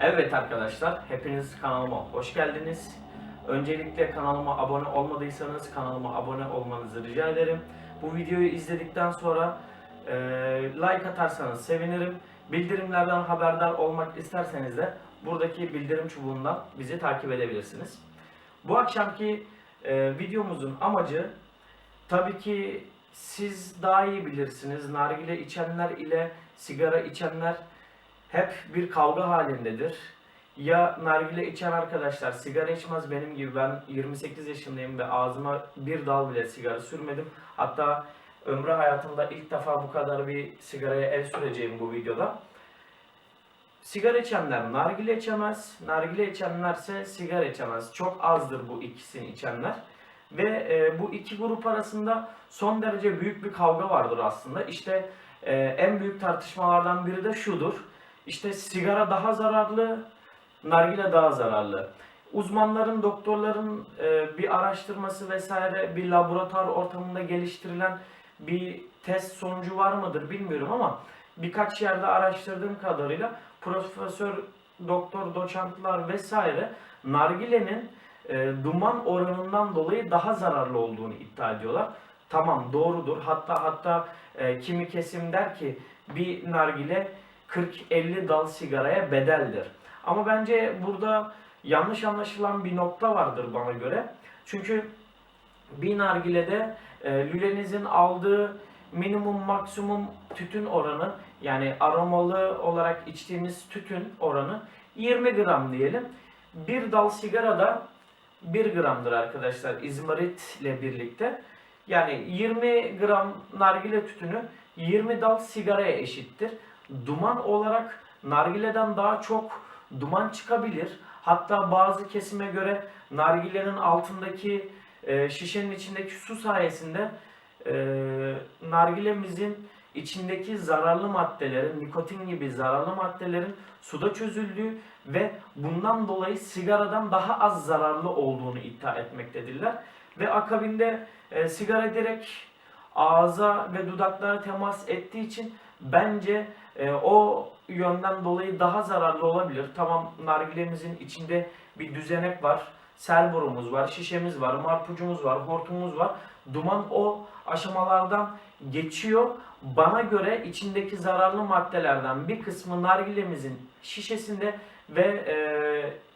Evet arkadaşlar, hepiniz kanalıma hoş geldiniz. Öncelikle kanalıma abone olmadıysanız kanalıma abone olmanızı rica ederim. Bu videoyu izledikten sonra e, like atarsanız sevinirim. Bildirimlerden haberdar olmak isterseniz de buradaki bildirim çubuğundan bizi takip edebilirsiniz. Bu akşamki e, videomuzun amacı tabii ki siz daha iyi bilirsiniz. Nargile içenler ile sigara içenler hep bir kavga halindedir. Ya nargile içen arkadaşlar sigara içmez benim gibi ben 28 yaşındayım ve ağzıma bir dal bile sigara sürmedim. Hatta ömrü hayatımda ilk defa bu kadar bir sigaraya el süreceğim bu videoda. Sigara içenler nargile içemez, nargile içenlerse sigara içemez. Çok azdır bu ikisini içenler. Ve e, bu iki grup arasında son derece büyük bir kavga vardır aslında. İşte e, en büyük tartışmalardan biri de şudur. İşte sigara daha zararlı, nargile daha zararlı. Uzmanların, doktorların e, bir araştırması vesaire bir laboratuvar ortamında geliştirilen bir test sonucu var mıdır bilmiyorum ama birkaç yerde araştırdığım kadarıyla profesör, doktor, doçentler vesaire nargilenin e, duman oranından dolayı daha zararlı olduğunu iddia ediyorlar. Tamam doğrudur. Hatta hatta e, kimi kesim der ki bir nargile 40-50 dal sigaraya bedeldir. Ama bence burada yanlış anlaşılan bir nokta vardır bana göre. Çünkü bir nargilede e, lülenizin aldığı minimum maksimum tütün oranı yani aromalı olarak içtiğimiz tütün oranı 20 gram diyelim. Bir dal sigara da 1 gramdır arkadaşlar izmarit ile birlikte. Yani 20 gram nargile tütünü 20 dal sigaraya eşittir. Duman olarak nargileden daha çok duman çıkabilir. Hatta bazı kesime göre nargilenin altındaki e, şişenin içindeki su sayesinde e, nargilemizin içindeki zararlı maddelerin, nikotin gibi zararlı maddelerin suda çözüldüğü ve bundan dolayı sigaradan daha az zararlı olduğunu iddia etmektedirler. Ve akabinde e, sigara direkt ağza ve dudaklara temas ettiği için bence e, o yönden dolayı daha zararlı olabilir. Tamam nargilemizin içinde bir düzenek var, sel borumuz var, şişemiz var, marpucumuz var, hortumumuz var. Duman o aşamalardan geçiyor. Bana göre içindeki zararlı maddelerden bir kısmı nargilemizin şişesinde ve e,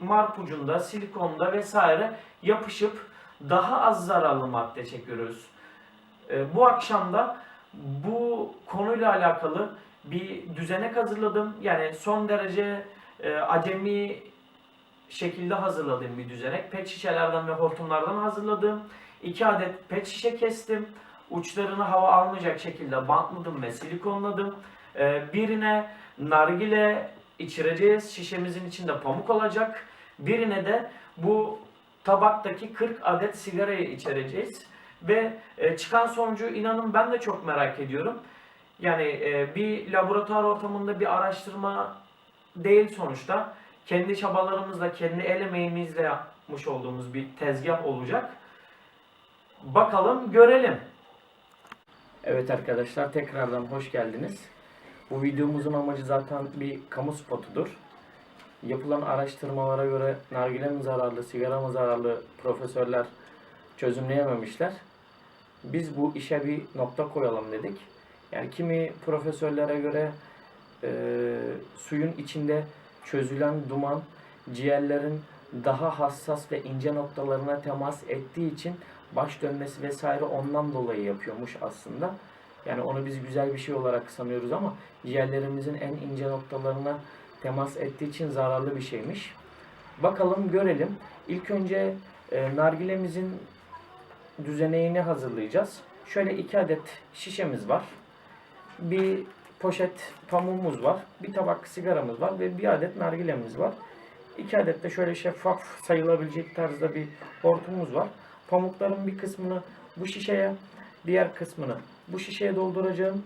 marpucunda, silikonda vesaire yapışıp daha az zararlı madde çekiyoruz. E, bu akşam da bu konuyla alakalı bir düzenek hazırladım. Yani son derece e, acemi şekilde hazırladığım bir düzenek. Pet şişelerden ve hortumlardan hazırladığım. 2 adet pet şişe kestim. Uçlarını hava almayacak şekilde bantladım ve silikonladım. E, birine nargile içireceğiz. Şişemizin içinde pamuk olacak. Birine de bu tabaktaki 40 adet sigarayı içireceğiz. Ve e, çıkan sonucu inanın ben de çok merak ediyorum. Yani e, bir laboratuvar ortamında bir araştırma değil sonuçta. Kendi çabalarımızla, kendi el emeğimizle yapmış olduğumuz bir tezgah olacak. Bakalım, görelim. Evet arkadaşlar tekrardan hoş geldiniz. Bu videomuzun amacı zaten bir kamu spotudur. Yapılan araştırmalara göre nargile mi zararlı, sigara mı zararlı profesörler çözümleyememişler. Biz bu işe bir nokta koyalım dedik. Yani kimi profesörlere göre e, suyun içinde çözülen duman ciğerlerin daha hassas ve ince noktalarına temas ettiği için baş dönmesi vesaire ondan dolayı yapıyormuş aslında. Yani onu biz güzel bir şey olarak sanıyoruz ama ciğerlerimizin en ince noktalarına temas ettiği için zararlı bir şeymiş. Bakalım görelim. İlk önce e, nargilemizin düzeneğini hazırlayacağız. Şöyle iki adet şişemiz var. Bir poşet pamuğumuz var. Bir tabak sigaramız var ve bir adet nargilemiz var. İki adet de şöyle şeffaf sayılabilecek tarzda bir hortumumuz var. Pamukların bir kısmını bu şişeye, diğer kısmını bu şişeye dolduracağım.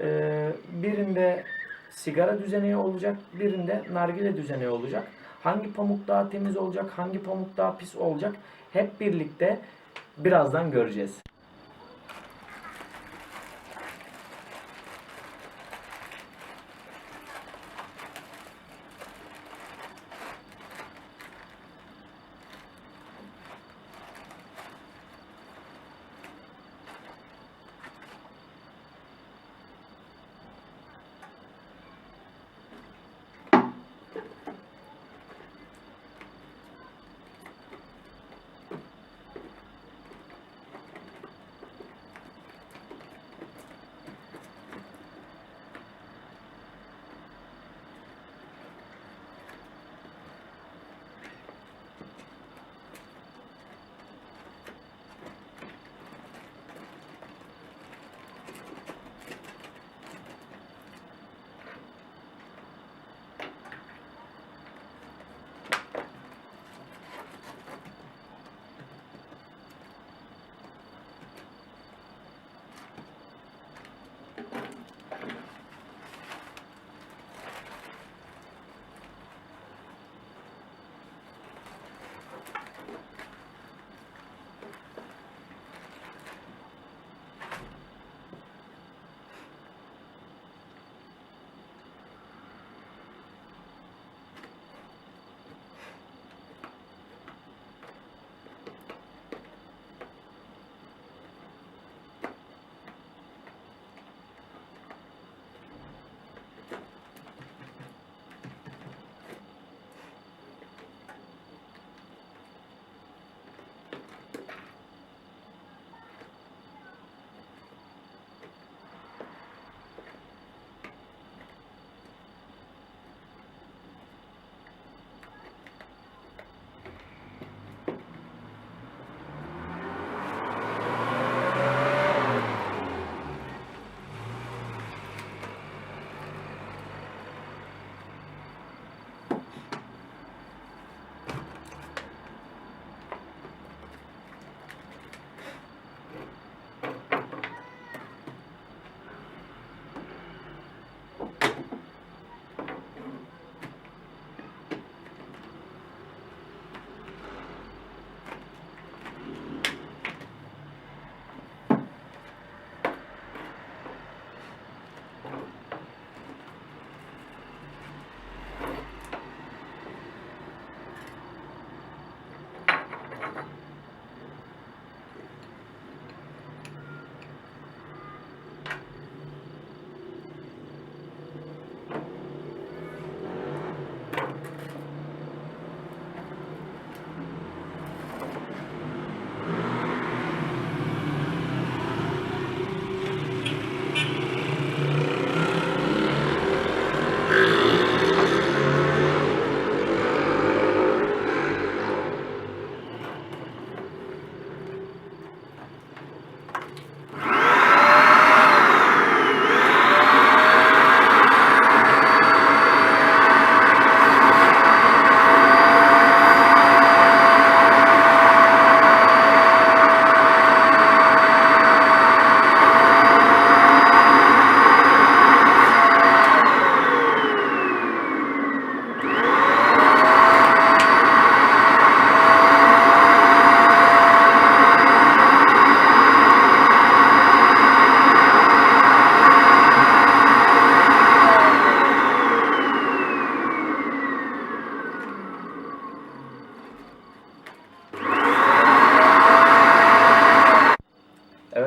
Ee, birinde sigara düzeneği olacak, birinde nargile düzeneği olacak. Hangi pamuk daha temiz olacak, hangi pamuk daha pis olacak hep birlikte birazdan göreceğiz.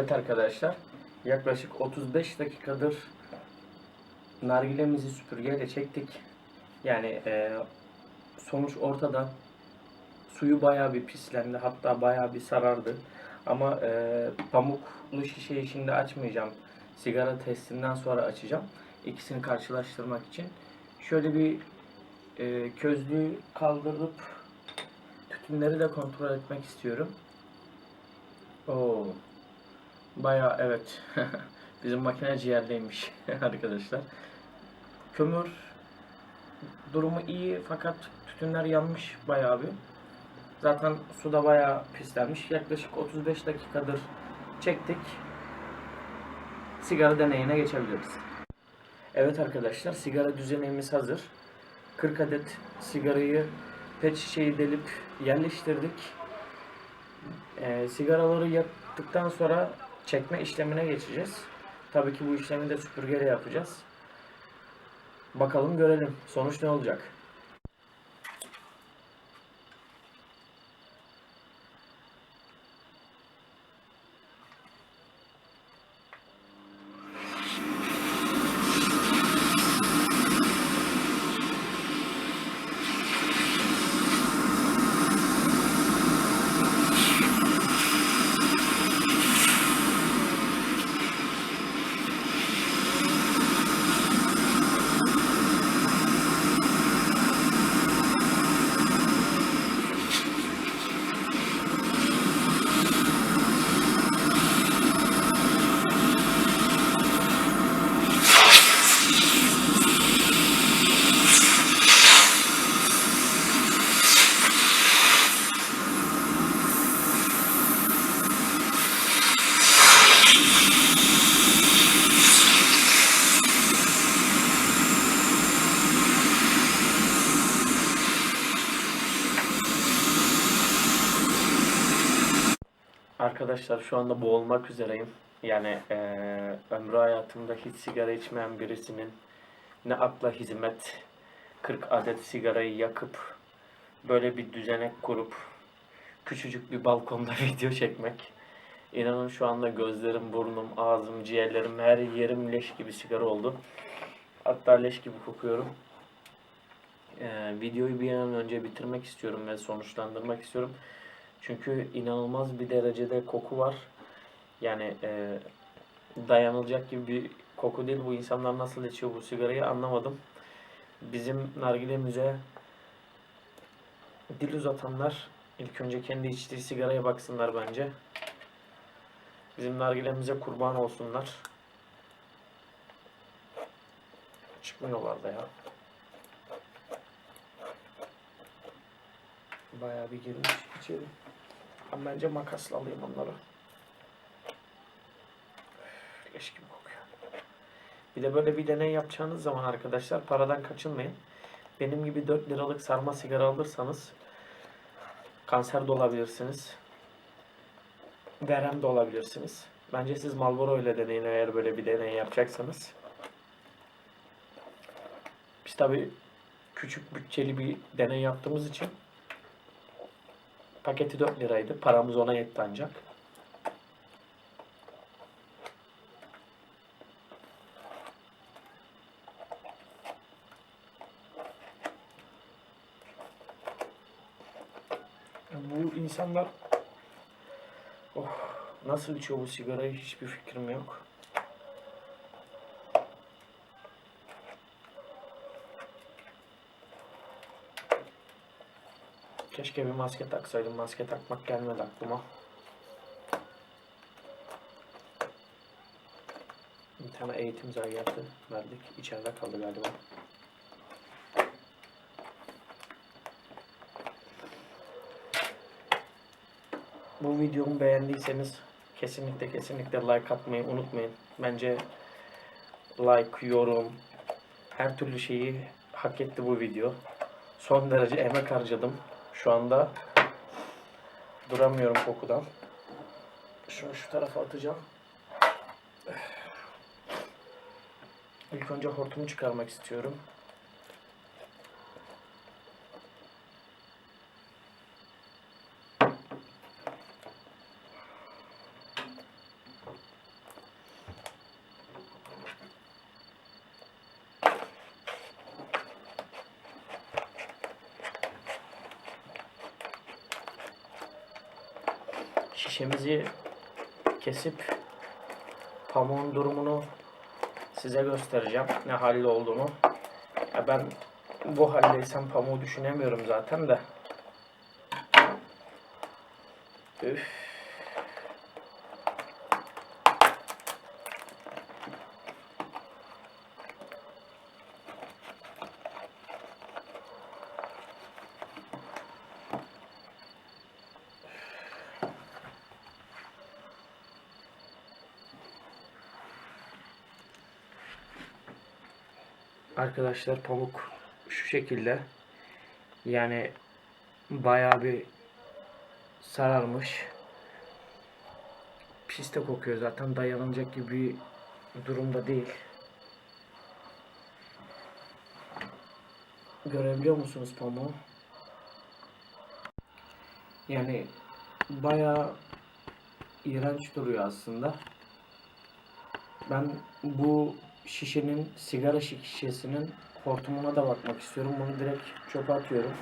Evet arkadaşlar, yaklaşık 35 dakikadır nargilemizi süpürgeyle çektik. Yani e, sonuç ortada. Suyu bayağı bir pislendi, hatta bayağı bir sarardı. Ama e, pamuklu şişeyi şimdi açmayacağım. Sigara testinden sonra açacağım. İkisini karşılaştırmak için. Şöyle bir e, közlüğü kaldırıp tütünleri de kontrol etmek istiyorum. Oo. Baya evet. Bizim makine ciğerdeymiş arkadaşlar. Kömür durumu iyi fakat tütünler yanmış bayağı bir. Zaten suda bayağı pislenmiş. Yaklaşık 35 dakikadır çektik. Sigara deneyine geçebiliriz. Evet arkadaşlar sigara düzenimiz hazır. 40 adet sigarayı pet şişeyi delip yerleştirdik. Ee, sigaraları yaktıktan sonra çekme işlemine geçeceğiz. Tabii ki bu işlemi de süpürgeyle yapacağız. Bakalım görelim sonuç ne olacak. Arkadaşlar şu anda boğulmak üzereyim. Yani eee ömrü hayatımda hiç sigara içmeyen birisinin ne akla hizmet 40 adet sigarayı yakıp böyle bir düzenek kurup küçücük bir balkonda video çekmek. İnanın şu anda gözlerim, burnum, ağzım, ciğerlerim, her yerim leş gibi sigara oldu. Hatta leş gibi kokuyorum. Eee, videoyu bir an önce bitirmek istiyorum ve sonuçlandırmak istiyorum. Çünkü inanılmaz bir derecede koku var. Yani e, dayanılacak gibi bir koku değil. Bu insanlar nasıl içiyor bu sigarayı anlamadım. Bizim nargilemize dil uzatanlar ilk önce kendi içtiği sigaraya baksınlar bence. Bizim nargilemize kurban olsunlar. Çıkmıyorlar da ya. Bayağı bir girmiş içeri. Ben bence makasla alayım onları. Leş gibi kokuyor. Bir de böyle bir deney yapacağınız zaman arkadaşlar paradan kaçınmayın. Benim gibi 4 liralık sarma sigara alırsanız kanser de olabilirsiniz. Verem de olabilirsiniz. Bence siz Marlboro ile deneyin eğer böyle bir deney yapacaksanız. Biz tabi küçük bütçeli bir deney yaptığımız için Paketi 4 liraydı. Paramız ona yetti ancak. Bu insanlar oh, nasıl içiyor bu sigarayı hiçbir fikrim yok. Keşke bir maske taksaydım. Maske takmak gelmedi aklıma. Bir tane eğitim zayiatı verdik. İçeride kaldı galiba. Bu videomu beğendiyseniz kesinlikle kesinlikle like atmayı unutmayın. Bence like, yorum, her türlü şeyi hak etti bu video. Son derece emek harcadım. Şu anda duramıyorum kokudan. Şunu şu tarafa atacağım. İlk önce hortumu çıkarmak istiyorum. Şişemizi kesip pamuğun durumunu size göstereceğim. Ne halde olduğunu. Ya ben bu haldeysem pamuğu düşünemiyorum zaten de. Üf. Arkadaşlar pamuk şu şekilde. Yani bayağı bir sararmış. Pis de kokuyor zaten dayanılacak gibi bir durumda değil. Görebiliyor musunuz pamuğu? Yani bayağı iğrenç duruyor aslında. Ben bu şişenin sigara şişesinin hortumuna da bakmak istiyorum. Bunu direkt çöpe atıyorum.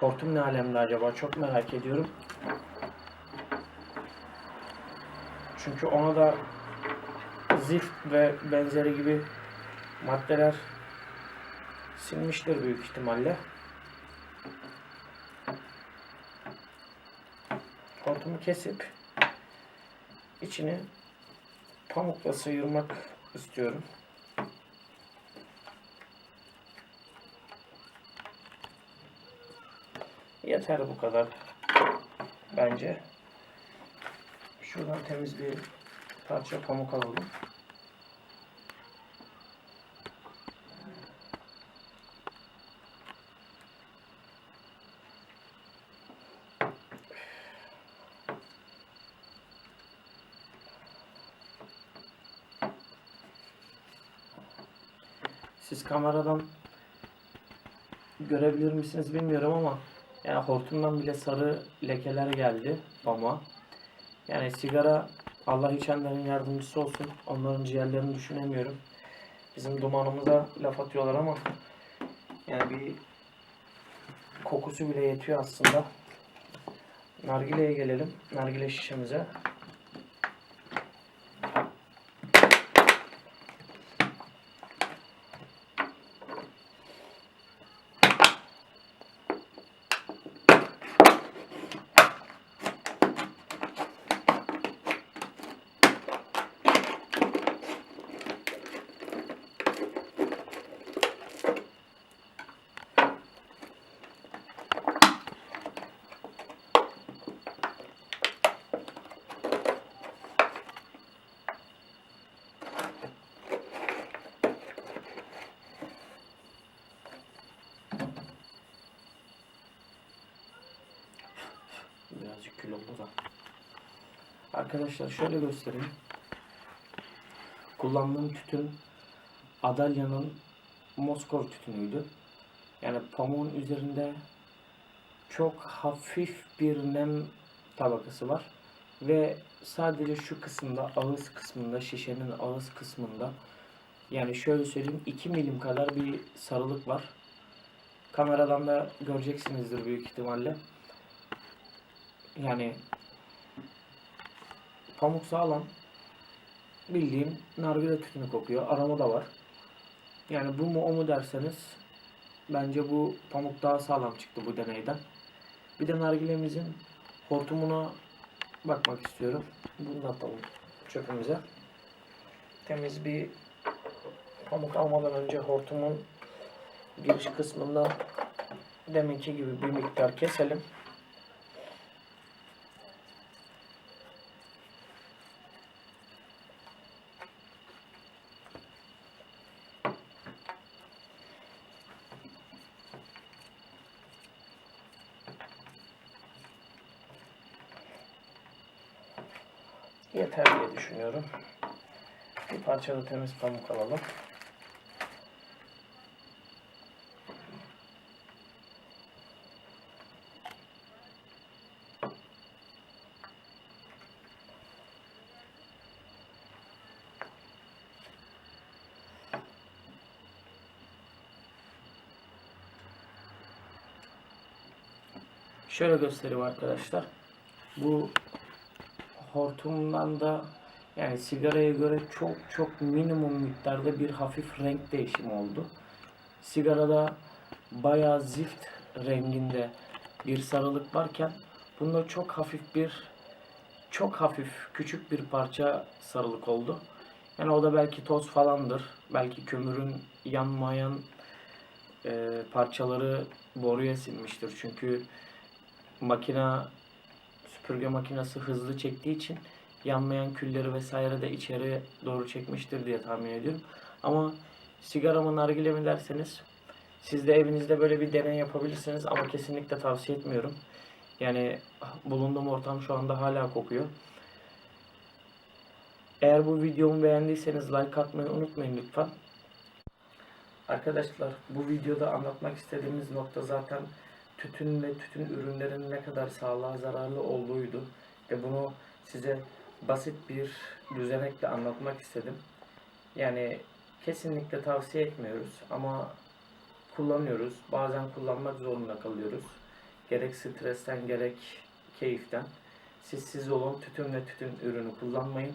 Hortum ne alemde acaba? Çok merak ediyorum. Çünkü ona da zift ve benzeri gibi maddeler silmiştir büyük ihtimalle. Hortumu kesip içini pamukla sıyırmak istiyorum. Yeter bu kadar bence. Şuradan temiz bir parça pamuk alalım. Siz kameradan görebilir misiniz bilmiyorum ama yani hortumdan bile sarı lekeler geldi pamuğa. Yani sigara Allah içenlerin yardımcısı olsun. Onların ciğerlerini düşünemiyorum. Bizim dumanımıza laf atıyorlar ama yani bir kokusu bile yetiyor aslında. Nargile'ye gelelim. Nargile şişemize. Birazcık kül oldu da. Arkadaşlar şöyle göstereyim. Kullandığım tütün Adalya'nın Moskov tütünüydü. Yani pamuğun üzerinde çok hafif bir nem tabakası var. Ve sadece şu kısımda, ağız kısmında, şişenin ağız kısmında yani şöyle söyleyeyim 2 milim kadar bir sarılık var. Kameradan da göreceksinizdir büyük ihtimalle. Yani pamuk sağlam. Bildiğim nargile tütünü kokuyor. Aroma da var. Yani bu mu o mu derseniz bence bu pamuk daha sağlam çıktı bu deneyden. Bir de nargilemizin hortumuna bakmak istiyorum. Bunu da atalım çöpümüze. Temiz bir pamuk almadan önce hortumun giriş kısmında deminki gibi bir miktar keselim. Yeter diye düşünüyorum. Bir parça da temiz pamuk alalım. Şöyle göstereyim arkadaşlar. Bu hortumdan da yani sigaraya göre çok çok minimum miktarda bir hafif renk değişimi oldu. Sigarada bayağı zift renginde bir sarılık varken bunda çok hafif bir çok hafif küçük bir parça sarılık oldu. Yani o da belki toz falandır. Belki kömürün yanmayan e, parçaları boruya sinmiştir. Çünkü makina süpürge makinesi hızlı çektiği için yanmayan külleri vesaire de içeri doğru çekmiştir diye tahmin ediyorum. Ama sigara mı nargile mi derseniz siz de evinizde böyle bir deney yapabilirsiniz ama kesinlikle tavsiye etmiyorum. Yani bulunduğum ortam şu anda hala kokuyor. Eğer bu videomu beğendiyseniz like atmayı unutmayın lütfen. Arkadaşlar bu videoda anlatmak istediğimiz nokta zaten tütün ve tütün ürünlerinin ne kadar sağlığa zararlı olduğuydu. Ve bunu size basit bir düzenekle anlatmak istedim. Yani kesinlikle tavsiye etmiyoruz ama kullanıyoruz. Bazen kullanmak zorunda kalıyoruz. Gerek stresten gerek keyiften. Siz siz olun tütün ve tütün ürünü kullanmayın.